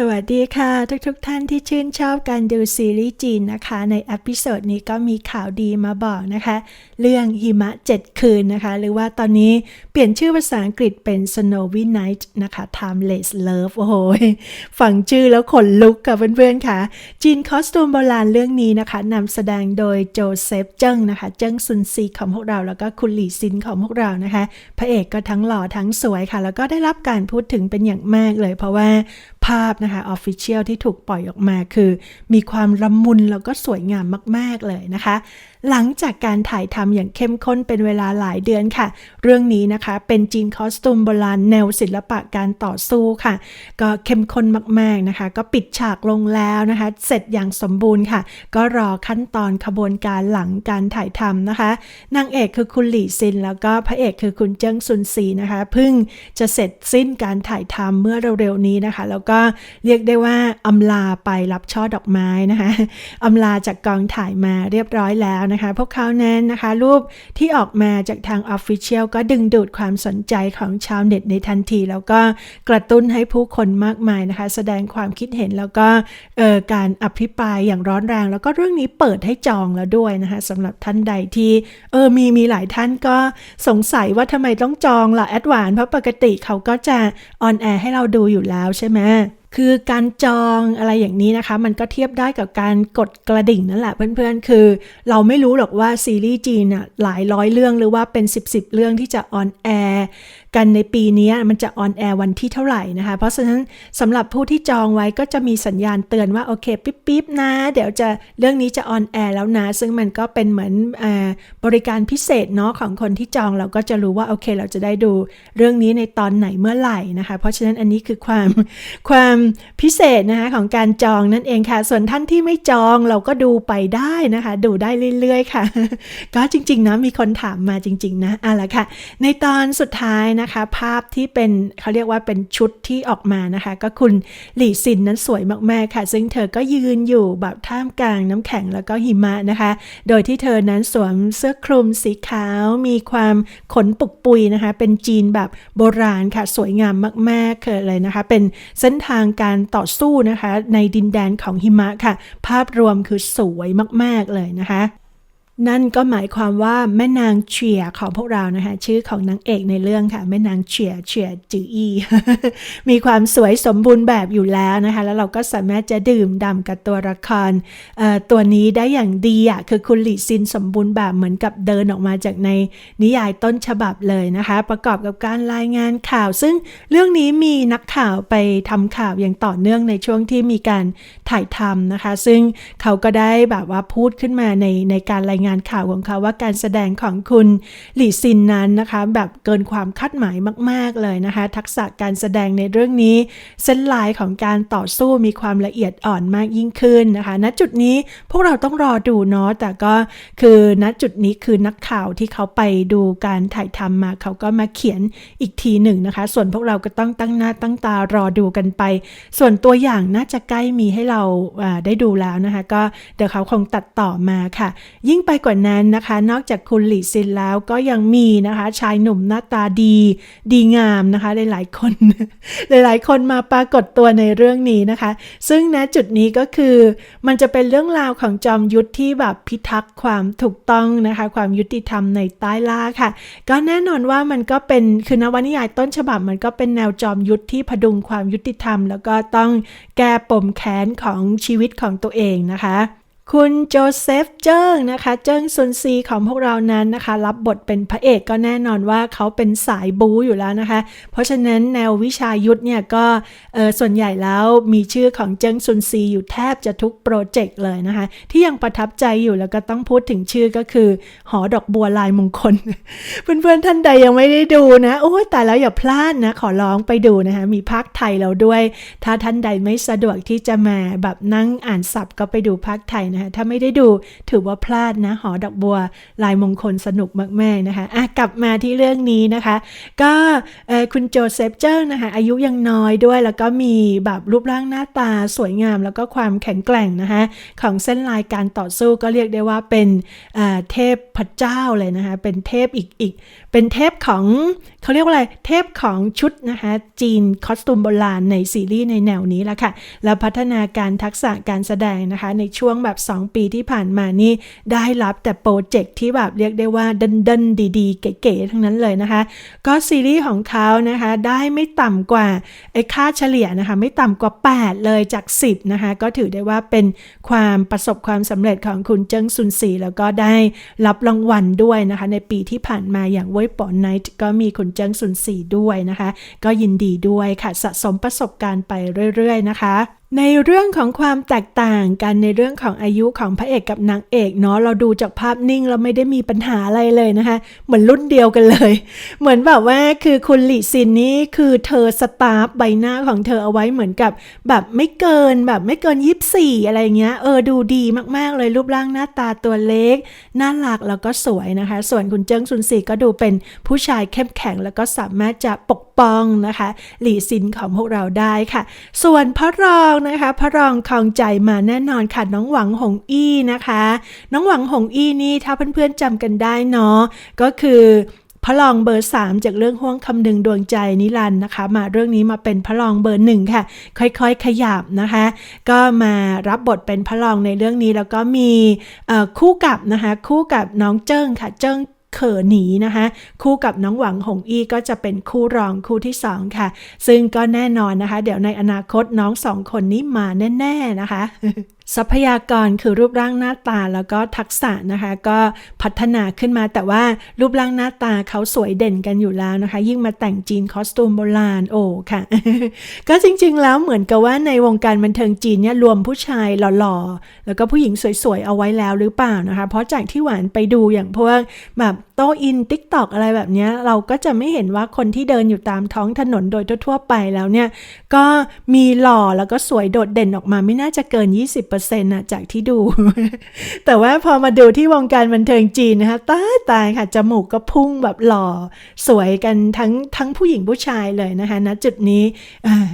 สวัสดีค่ะทุกๆทท่านที่ชื่นชอบการดูซีรีส์จีนนะคะ ในอพิโซดนี้ก็มีข่าวดีมาบอกนะคะ เรื่องหิมะ 7 คืนนะคะ หรือว่าตอนนี้เปลี่ยนชื่อภาษาอังกฤษเป็น Snowy Night นะคะ Timeless Love โอ้โหฟังชื่อแล้วขนลุกค่ะเพื่อนๆค่ะ จีนคอสตูมโบราณเรื่องนี้นะคะนำแสดงโดยโจเซฟเจิ้งนะคะ เจิ้งซุนซีของพวกเราแล้วก็คุณหลี่ซินของพวกเรานะคะ พระเอกก็ทั้งหล่อทั้งสวยค่ะ แล้วก็ได้รับการพูดถึงเป็นอย่างมากเลย เพราะว่า ภาพนะคะออฟฟิเชียลที่ถูกปล่อยออกมาคือ มีความละมุนแล้วก็สวยงามมาก ๆ เลยนะคะ หลังจากการถ่ายทำอย่างเข้มข้นเป็นเวลาหลายเดือนค่ะ เรื่องนี้นะคะเป็นจีนคอสตูมโบราณแนวศิลปะการต่อสู้ค่ะ ก็เข้มข้นมาก ๆ นะคะ ก็ปิดฉากลงแล้วนะคะ เสร็จอย่างสมบูรณ์ค่ะ ก็รอขั้นตอนขบวนการหลังการถ่ายทำนะคะนางเอกคือคุณหลี่ซิน แล้วก็พระเอกคือคุณเจิ้งซุนซีนะคะเพิ่งจะเสร็จสิ้นการถ่ายทำเมื่อเร็วๆนี้นะคะ แล้วก็เรียกได้ว่าอำลาไปรับช่อดอกไม้นะคะอำลาจากกองถ่ายมาเรียบร้อยแล้วนะคะ พวกเขานั้นนะคะ รูปที่ออกมาจากทางออฟฟิเชียลก็ดึงดูดความสนใจของชาวเน็ตในทันที แล้วก็กระตุ้นให้ผู้คนมากมายนะคะ แสดงความคิดเห็นแล้วก็การอภิปรายอย่างร้อนแรง แล้วก็เรื่องนี้เปิดให้จองแล้วด้วยนะคะสำหรับท่านใดที่เออมีมีหลายท่านก็สงสัยว่าทำไมต้องจองล่ะแอดวานเพราะปกติเขาก็จะออนแอร์ให้เราดูอยู่แล้วใช่ไหม คือการจองอะไรอย่างนี้นะคะ มันก็เทียบได้กับการกดกระดิ่งนั่นแหละเพื่อนๆ คือ เราไม่รู้หรอกว่าซีรีส์จีนอะหลายร้อยเรื่องหรือว่าเป็น 10บสเรื่องที่จะออนแอร์กันในปีนี้มันจะออนแอร์วันที่เท่าไหร่นะคะ เพราะฉะนั้นสำหรับผู้ที่จองไว้ก็จะมีสัญญาณเตือนว่า โอเค ปิ๊บๆนะ เดี๋ยวจะเรื่องนี้จะออนแอร์แล้วนะ ซึ่งมันก็เป็นเหมือนอบริการพิเศษเนาะของคนที่จองเราก็จะรู้ว่า โอเค เราจะได้ดูเรื่องนี้ในตอนไหนเมื่อไหร่นะคะ เพราะฉะนั้นอันนี้คือความความพิเศษนะคะของการจองนั่นเองค่ะ ส่วนท่านที่ไม่จองเราก็ดูไปได้นะคะ ดูได้เรื่อยๆค่ะ ก็จริง ๆ นะ มีคนถามมาจริง ๆ นะอะละค่ะ ในตอนสุดท้ายนะคะ ภาพที่เป็นเขาเรียกว่าเป็นชุดที่ออกมานะคะ ก็คุณหลี่ซินนั้นสวยมากๆค่ะ ซึ่งเธอก็ยืนอยู่แบบท่ามกลางน้ำแข็งแล้วก็หิมะนะคะ โดยที่เธอนั้นสวมเสื้อคลุมสีขาว มีความขนปุกปุยนะคะ เป็นจีนแบบโบราณค่ะ สวยงามมากๆเลยนะคะ เป็นเส้นทางการต่อสู้นะคะ ในดินแดนของหิมะค่ะ ภาพรวมคือสวยมาก ๆ เลยนะคะ นั่นก็หมายความว่าแม่นางเฉียของพวกเรานะคะ ชื่อของนางเอกในเรื่องค่ะ แม่นางเฉียเฉียจืออี มีความสวยสมบูรณ์แบบอยู่แล้วนะคะ แล้วเราก็สามารถจะดื่มด่ากับตัวละครตัวนี้ได้อย่างดีอะคือคุณหลี่ซินสมบูรณ์แบบเหมือนกับเดินออกมาจากในนิยายต้นฉบับเลยนะคะ ประกอบกับการรายงานข่าว ซึ่งเรื่องนี้มีนักข่าวไปทำข่าวอย่างต่อเนื่องในช่วงที่มีการถ่ายทำนะคะ ซึ่งเขาก็ได้แบบว่าพูดขึ้นมาในในการรายงานงานข่าวของเขาว่าการแสดงของคุณหลี่ซินนั้นนะคะ แบบเกินความคาดหมายมาก ๆเลยนะคะ ทักษะการแสดงในเรื่องนี้ เส้นลายของการต่อสู้มีความละเอียดอ่อนมากยิ่งขึ้นนะคะณจุดนี้พวกเราต้องรอดูเนาะแต่ก็คือณจุดนี้คือนักข่าวที่เขาไปดูการถ่ายทำมาเขาก็มาเขียนอีกทีหนึ่งนะคะ ส่วนพวกเราก็ต้องตั้งหน้าตั้งตารอดูกันไป ส่วนตัวอย่างน่าจะใกล้มีให้เราได้ดูแล้วนะคะ ก็เดี๋ยวเขาคงตัดต่อมาค่ะ ยิ่งไปกว่านั้นนะคะ นอกจากคุณหลีซินแล้วก็ยังมีนะคะ ชายหนุ่มหน้าตาดี ดีงามนะคะหลายๆคน หลายๆ คนมาปรากฏตัวในเรื่องนี้นะคะ ซึ่งณจุดนี้ก็คือ มันจะเป็นเรื่องราวของจอมยุทธที่แบบพิทักษ์ความถูกต้องนะคะ ความยุติธรรมในใต้ล่าค่ะ ก็แน่นอนว่ามันก็เป็นคือนวนิยายต้นฉบับมันก็เป็นแนวจอมยุทธที่พดุงความยุติธรรม แล้วก็ต้องแก้ปมแค้นของชีวิตของตัวเองนะคะ คุณโจเซฟเจิ้งนะคะ เจิ้งซุนซีของพวกเรานั้นนะคะ รับบทเป็นพระเอกก็แน่นอนว่าเขาเป็นสายบูอยู่แล้วนะคะ เพราะฉะนั้นแนววิชายุทธเนี่ยก็ส่วนใหญ่แล้วมีชื่อของเจิ้งซุนซีอยู่แทบจะทุกโปรเจกต์เลยนะคะ ที่ยังประทับใจอยู่แล้วก็ต้องพูดถึงชื่อก็คือ หอดอกบัวลายมงคล เพื่อนๆท่านใดยังไม่ได้ดูนะโอ้แต่แล้วอย่าพลาดนะขอร้องไปดูนะคะมีภาคไทยแล้วด้วย ถ้าท่านใดไม่สะดวกที่จะมาแบบนั่งอ่านสับก็ไปดูภาคไทยนะะถ้าไม่ได้ดูถือว่าพลาดนะ หอดอกบัวลายมงคลสนุกมากๆนะคะะกลับมาที่เรื่องนี้นะคะ ก็คุณโจเซฟเจอร์นะคะอายุยังน้อยด้วย แล้วก็มีแบบรูปร่างหน้าตาสวยงาม แล้วก็ความแข็งแกร่งนะคะของเส้นลายการต่อสู้ก็เรียกได้ว่าเป็นเทพพระเจ้าเลยนะคะเป็นเทพอีกอีกเป็นเทพของเขาเรียกว่าอะไรเทพของชุดนะคะจีนคอสตูมโบราณในซีรีส์ในแนวนี้ละค่ะแล้วพัฒนาการทักษะการแสดงนะคะในช่วงแบบ2 ปีที่ผ่านมานี่ได้รับแต่โปรเจกต์ที่แบบเรียกได้ว่าดันดันดีๆ เก๋ๆทั้งนั้นเลยนะคะ ก็ซีรีส์ของเขานะคะได้ไม่ต่ำกว่าไอ้ค่าเฉลี่ยนะคะไม่ต่ำกว่า 8 เลยจาก 10นะคะก็ถือได้ว่าเป็นความประสบความสำเร็จของคุณเจิ้งซุนซีแล้วก็ได้รับรางวัลด้วยนะคะ ในปีที่ผ่านมาอย่างเว่ยปอนไนท์ก็มีคุณเจิ้งซุนซีด้วยนะคะ ก็ยินดีด้วยค่ะสะสมประสบการณ์ไปเรื่อย ๆ นะคะ ในเรื่องของความแตกต่างกันในเรื่องของอายุของพระเอกกับนางเอกเนาะเราดูจากภาพนิ่งเราไม่ได้มีปัญหาอะไรเลยนะคะ เหมือนรุ่นเดียวกันเลย เหมือนแบบว่าคือคุณหลี่ซินนี่คือเธอสตาร์ฟใบหน้าของเธอเอาไว้เหมือนกับ แบบไม่เกินแบบไม่เกินยี่สี่อะไรเงี้ยเออดูดีมากๆเลยรูปร่างหน้าตาตัวเล็กน่ารักแล้วก็สวยนะคะ ส่วนคุณเจิ้งซุนซีก็ดูเป็นผู้ชายเข้มแข็งแล้วก็สามารถจะปกป้องนะคะ หลี่ซินของพวกเราได้ค่ะ ส่วนพระรองนะคะพระรองคองใจมาแน่นอนค่ะน้องหวังหงอี้นะคะ น้องหวังหงอี้นี่ถ้าเพื่อนๆจำกันได้เนาะก็คือพระรองเบอร์ 3 จากเรื่องห่วงคำหนึงดวงใจนิรันต์นะคะ มาเรื่องนี้มาเป็นพระรองเบอร์หนึ่งค่ะ ค่อยๆ ขยับนะคะ ก็มารับบทเป็นพระรองในเรื่องนี้แล้วก็มีคู่กับนะคะ คู่กับน้องเจิ้งค่ะเจิ้ง เขอหนีนะคะ คู่กับน้องหวังหงอี้ก็จะเป็นคู่รองคู่ที่ 2 ค่ะ ซึ่งก็แน่นอนนะคะ เดี๋ยวในอนาคตน้องสองคนนี้มาแน่ ๆ นะคะ ทรัพยากรคือรูปร่างหน้าตาแล้วก็ทักษะนะคะก็พัฒนาขึ้นมาแต่ว่ารูปร่างหน้าตาเขาสวยเด่นกันอยู่แล้วนะคะ ยิ่งมาแต่งจีนคอสตูมโบราณโอ้ค่ะ ก็จริงๆแล้วเหมือนกับว่าในวงการบันเทิงจีนเนี่ยรวมผู้ชายหล่อๆ แล้วก็ผู้หญิงสวยๆ เอาไว้แล้วหรือเปล่านะคะ เพราะจากที่หวานไปดูอย่างพวกแบบ โตอินติ๊กตอกอะไรแบบนี้เราก็จะไม่เห็นว่าคนที่เดินอยู่ตามท้องถนนโดยทั่วๆไปแล้วเนี่ย ก็มีหล่อแล้วก็สวยโดดเด่นออกมาไม่น่าจะเกิน 20%นะจากที่ดู แต่ว่าพอมาดูที่วงการบันเทิงจีนนะคะตายตายค่ะ จมูกก็พุ่งแบบหล่อสวยกันทั้งทั้งผู้หญิงผู้ชายเลยนะคะณจุดนี้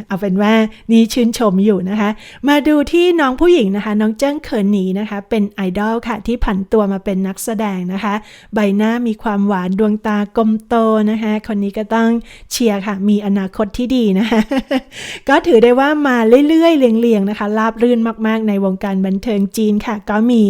เอาเป็นว่านี่ชื่นชมอยู่นะคะ มาดูที่น้องผู้หญิงนะคะ น้องเจิ้งเขินหนีนะคะ เป็นไอดอลค่ะที่ผันตัวมาเป็นนักแสดงนะคะ ใบหน้ามีความหวานดวงตากลมโตนะคะ คนนี้ก็ต้องเชียร์ค่ะ มีอนาคตที่ดีนะคะ ก็ถือได้ว่ามาเรื่อยๆ เรียงๆนะคะ ราบรื่นมากๆ ในวงการบันเทิงจีนค่ะ ก็มี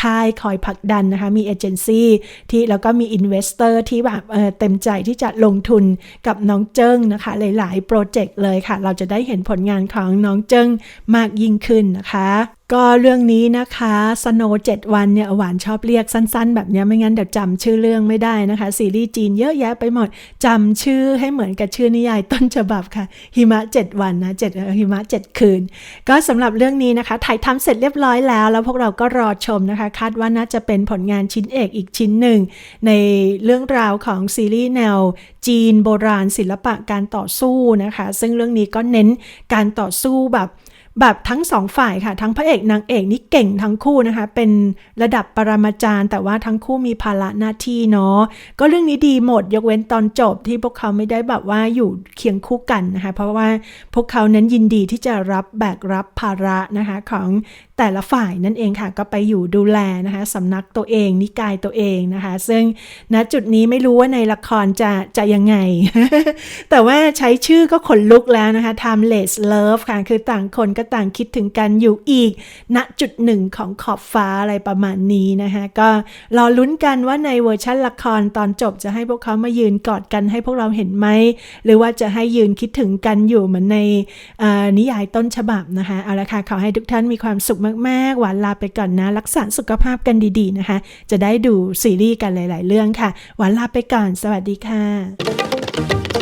ค่ายคอยผลักดันนะคะ มีเอเจนซี่ที่แล้วก็มีอินเวสเตอร์ที่แบบเออเต็มใจที่จะลงทุนกับน้องเจิ้งนะคะ หลายๆ โปรเจกต์เลยค่ะ เราจะได้เห็นผลงานของน้องเจิ้งมากยิ่งขึ้นนะคะ ก็เรื่องนี้นะคะสโนเจ็ดวันเนี่ยหวานชอบเรียกสั้นๆ แบบนี้ไม่งั้นเดี๋ยวจำชื่อเรื่องไม่ได้นะคะ ซีรีส์จีนเยอะแยะไปหมดจำชื่อให้เหมือนกับชื่อนิยายต้นฉบับค่ะ หิมะ 7 วันนะเจ็ดหิมะ 7 คืน ก็สำหรับเรื่องนี้นะคะ ถ่ายทำเสร็จเรียบร้อยแล้ว แล้วพวกเราก็รอชมนะคะ คาดว่าน่าจะเป็นผลงานชิ้นเอกอีกชิ้นหนึ่ง ในเรื่องราวของซีรีส์แนว จีนโบราณศิลปะการต่อสู้นะคะ ซึ่งเรื่องนี้ก็เน้นการต่อสู้แบบ แบบทั้งสองฝ่ายค่ะ ทั้งพระเอกนางเอกนี่เก่งทั้งคู่นะคะ เป็นระดับปรมาจารย์ แต่ว่าทั้งคู่มีภาระหน้าที่เนาะก็เรื่องนี้ดีหมด ยกเว้นตอนจบที่พวกเขาไม่ได้แบบว่าอยู่เคียงคู่กันนะคะ เพราะว่าพวกเขานั้นยินดีที่จะรับแบกรับภาระนะคะของแต่ละฝ่ายนั่นเองค่ะก็ไปอยู่ดูแลนะคะสำนักตัวเอง นิกายตัวเองนะคะ ซึ่งณจุดนี้ไม่รู้ว่าในละครจะจะยังไง แต่ว่าใช้ชื่อก็ขนลุกแล้วนะคะ timeless love ค่ะ คือต่างคนก็ต่างคิดถึงกันอยู่อีก ณจุดหนึ่งของขอบฟ้าอะไรประมาณนี้นะคะก็รอลุ้นกันว่าในเวอร์ชันละครตอนจบจะให้พวกเขามายืนกอดกันให้พวกเราเห็นไหม หรือว่าจะให้ยืนคิดถึงกันอยู่เหมือนในนิยายต้นฉบับนะคะเอาละค่ะขอให้ทุกท่านมีความสุขมากๆ หวานลาไปก่อนนะ รักษาสุขภาพกันดีๆนะคะ จะได้ดูซีรีส์กันหลาย ๆ เรื่องค่ะ หวานลาไปก่อน สวัสดีค่ะ